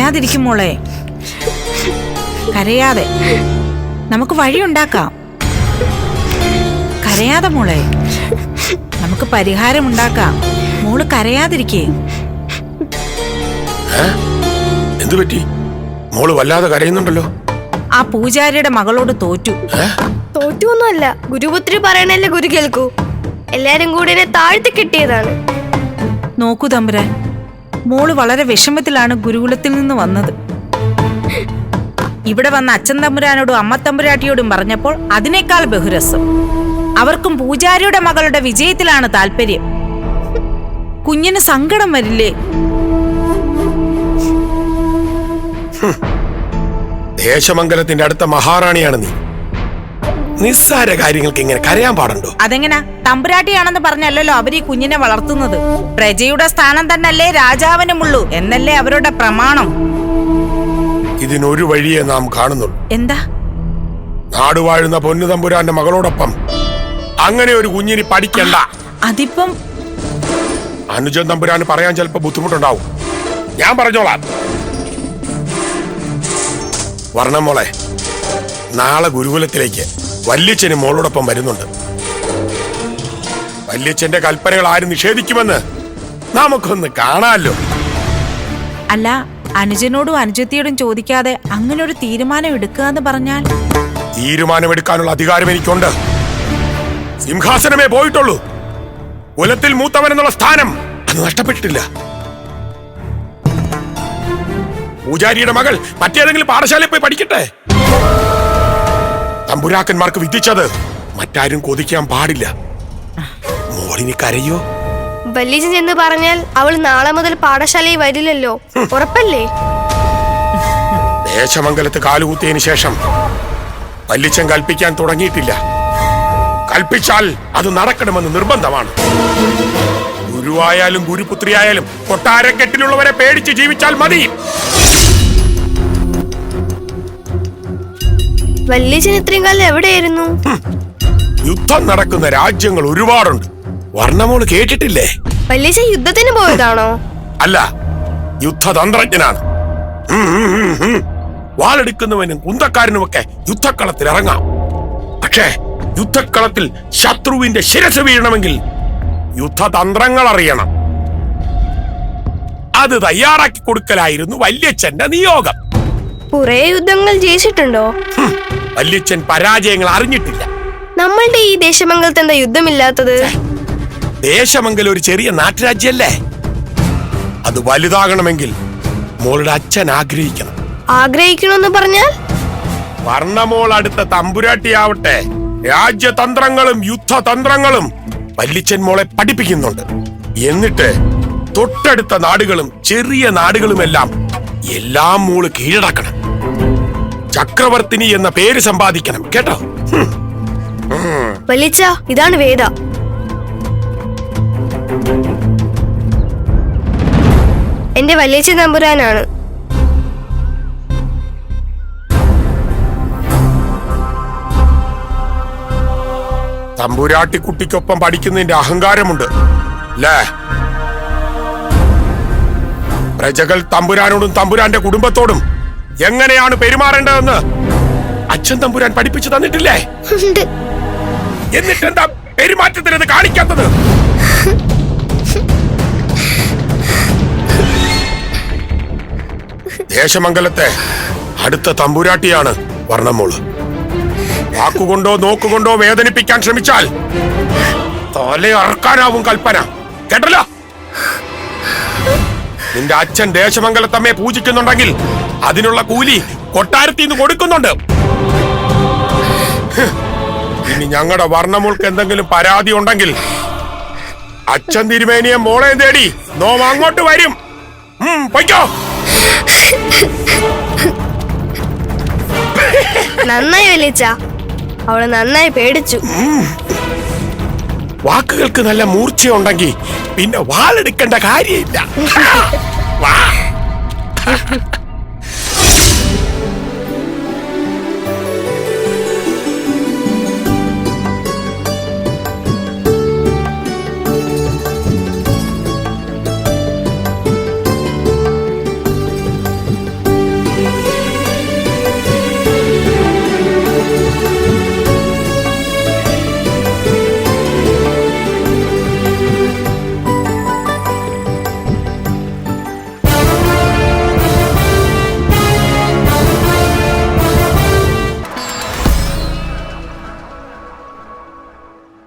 കരയാതിരിക്കും മോളെ. കരയാതെ. നമുക്ക് വഴിയുണ്ടാക്കാം. കരയാതെ മോളെ. നമുക്ക് പരിഹാരം ഉണ്ടാക്കാം മോൾ കരയാതിരിക്കേ. എന്തു പറ്റി? മോൾ വല്ലാതെ കരയുന്നുണ്ടല്ലോ. ആ പൂജാരിയുടെ മകളോട് തോറ്റു. തോറ്റു തോറ്റൊന്നുമല്ല ഗുരുപുത്രി പറയണല്ലേ ഗുരു കേൾക്കൂ. എല്ലാരും കൂടി എന്നെ താഴ്ത്തി കിട്ടിയതാണ്. നോക്കൂ തമ്പുരാൻ. മോൾ വളരെ വിഷമത്തിലാണ് ഗുരുകുലത്തിൽ നിന്ന് വന്നത്. ഇവിടെ വന്ന അച്ഛൻ തമ്പുരാനോടും അമ്മ തമ്പുരാട്ടിയോടും പറഞ്ഞപ്പോൾ അതിനേക്കാൾ ബഹുരസം. അവർക്കും പൂജാരിയുടെ മകളുടെ വിജയത്തിലാണ് താല്പര്യം. കുഞ്ഞിന് സങ്കടം വരില്ലേ? ദേശമംഗലത്തിന്റെ അടുത്ത മഹാറാണിയാണ് നീ. നിസ്സാര കാര്യങ്ങൾക്ക് ഇങ്ങനെ കരയാൻ പാടുണ്ടോ? അതെങ്ങനാ? തമ്പുരാട്ടിയാണെന്ന് പറഞ്ഞല്ലോ അവർ ഈ കുഞ്ഞിനെ വളർത്തുന്നത്. പ്രജയുടെ സ്ഥാനം തന്നല്ലേ രാജാവിനുമുള്ളൂ എന്നല്ലേ അവരുടെ പ്രമാണം. ഇതിനൊരു വഴിയെ നാം കാണുന്നുള്ളൂ. എന്താ? നാടുവാഴുന്ന പൊന്നു തമ്പുരാന്റെ മകളോടൊപ്പം അങ്ങനെ ഒരു കുഞ്ഞിനി പഠിക്കണ്ട. അതിപ്പം അനുജൻ തമ്പുരാന് പറയാൻ ചിലപ്പോ ബുദ്ധിമുട്ടുണ്ടാവും. ഞാൻ പറഞ്ഞോളാം. വർണം മോളെ. നാളെ ഗുരുകുലത്തിലേക്ക്. വല്യച്ഛന് മോളോടൊപ്പം വരുന്നുണ്ട്. വല്യച്ഛന്റെ കൽപ്പനകൾ ആര് നിഷേധിക്കുമെന്ന് നമുക്കൊന്ന് കാണാമല്ലോ അല്ല അനുജനോടും അനുജത്തിയോടും ചോദിക്കാതെ അങ്ങനെ ഒരു തീരുമാനം എടുക്കുക എന്ന് പറഞ്ഞാൽ? തീരുമാനമെടുക്കാനുള്ള അധികാരം എനിക്കുണ്ട്. സിംഹാസനമേ പോയിട്ടുള്ളൂ. കുലത്തിൽ മൂത്തവൻ എന്നുള്ള സ്ഥാനം അത് നഷ്ടപ്പെട്ടിട്ടില്ല. പൂജാരിയുടെ മകൾ മറ്റേതെങ്കിലും പാഠശാലയിൽ പോയി പഠിക്കട്ടെ? തമ്പുരാക്കന്മാർക്ക് വിധിച്ചത്. മറ്റാരും കൊതിക്കാൻ പാടില്ല. മോളിനി കരയോ? വല്യച്ഛൻ എന്ന് പറഞ്ഞാൽ അവൾ നാളെ മുതൽ പാഠശാലയിൽ വരില്ലല്ലോ. ഉറപ്പല്ലേ? ദേശമംഗലത്ത് കാലുകൂത്തിയതിന് ശേഷം വല്ലിച്ചൻ കൽപ്പിക്കാൻ തുടങ്ങിയിട്ടില്ല. കൽപ്പിച്ചാൽ അത് നടക്കണമെന്ന് നിർബന്ധമാണ്. ഗുരുവായാലും ഗുരുപുത്രിയായാലും കൊട്ടാരക്കെട്ടിലുള്ളവരെ പേടിച്ച് ജീവിച്ചാൽ മതി. വല്യച്ഛൻ ഇത്രയും കാലം എവിടെയായിരുന്നു? യുദ്ധം നടക്കുന്ന രാജ്യങ്ങൾ ഒരുപാടുണ്ട്. വർണമോൾ കേട്ടിട്ടില്ലേ? വല്യച്ഛൻ യുദ്ധത്തിന് പോയതാണോ? അല്ല യുദ്ധതന്ത്രജ്ഞനാണ്. വാളെടുക്കുന്നവനും കുന്തക്കാരനുമൊക്കെ യുദ്ധക്കളത്തിൽ ഇറങ്ങാം. പക്ഷേ യുദ്ധക്കളത്തിൽ ശത്രുവിന്റെ ശിരസ് വീഴണമെങ്കിൽ യുദ്ധതന്ത്രങ്ങൾ അറിയണം. അത് തയ്യാറാക്കി കൊടുക്കലായിരുന്നു വല്യച്ഛന്റെ നിയോഗം. കുറെ യുദ്ധങ്ങൾ ജയിച്ചിട്ടുണ്ടോ? വല്യച്ഛൻ പരാജയങ്ങൾ അറിഞ്ഞിട്ടില്ല. നമ്മളുടെ ഈ ദേശമംഗലത്ത് എന്താ യുദ്ധമില്ലാത്തത്? ദേശമംഗലം ഒരു ചെറിയ നാട്ടുരാജ്യല്ലേ? അത് വലുതാകണമെങ്കിൽ മോളുടെ അച്ഛൻ ആഗ്രഹിക്കണം. ആഗ്രഹിക്കണമെന്ന് പറഞ്ഞാൽ? വർണമോൾ അടുത്ത തമ്പുരാട്ടിയാവട്ടെ രാജ്യതന്ത്രങ്ങളും യുദ്ധതന്ത്രങ്ങളും വല്ലിച്ചൻ മോളെ പഠിപ്പിക്കുന്നുണ്ട്. എന്നിട്ട് തൊട്ടടുത്ത നാടുകളും ചെറിയ നാടുകളുമെല്ലാം എല്ലാം മോൾ കീഴടക്കണം. ചക്രവർത്തിനി എന്ന പേര് സമ്പാദിക്കണം കേട്ടോ? വലിച്ച ഇതാണ് വേദ. എന്റെ വല്യച്ഛൻ തമ്പുരാനാണ്. തമ്പുരാട്ടിക്കുട്ടിക്കൊപ്പം പഠിക്കുന്നതിന്റെ അഹങ്കാരമുണ്ട് അല്ലേ? പ്രജകൾ തമ്പുരാനോടും തമ്പുരാന്റെ കുടുംബത്തോടും എങ്ങനെയാണ് പെരുമാറേണ്ടതെന്ന് അച്ഛൻ തമ്പുരാൻ പഠിപ്പിച്ചു തന്നിട്ടില്ലേ? എന്നിട്ടെന്താ എന്നിട്ട് എന്താ പെരുമാറ്റത്തിന് അത് കാണിക്കാത്തത്? ദേശമംഗലത്തെ അടുത്ത തമ്പുരാട്ടിയാണ് വർണമോൾ വാക്കുകൊണ്ടോ നോക്കുകൊണ്ടോ വേദനിപ്പിക്കാൻ ശ്രമിച്ചാൽ തോലെ അറക്കാനാവും കൽപ്പന. കേട്ടല്ലോ? നിന്റെ അച്ഛൻ ദേശമംഗലത്തമ്മയെ പൂജിക്കുന്നുണ്ടെങ്കിൽ അതിനുള്ള കൂലി കൊട്ടാരത്തിൽ നിന്ന് കൊടുക്കുന്നുണ്ട്. ഇനി ഞങ്ങളുടെ വർണമുൾക്ക് എന്തെങ്കിലും പരാതി ഉണ്ടെങ്കിൽ അച്ഛൻ തിരുമേനിയെ മോളെ തേടി നോം അങ്ങോട്ട് വരും. പൊയ്ക്കോ. നന്നായി വലിച്ച അവൾ നന്നായി പേടിച്ചു. വാക്കുകൾക്ക് നല്ല മൂർച്ചയുണ്ടെങ്കിൽ പിന്നെ വാളെടുക്കേണ്ട കാര്യമില്ല. വാ.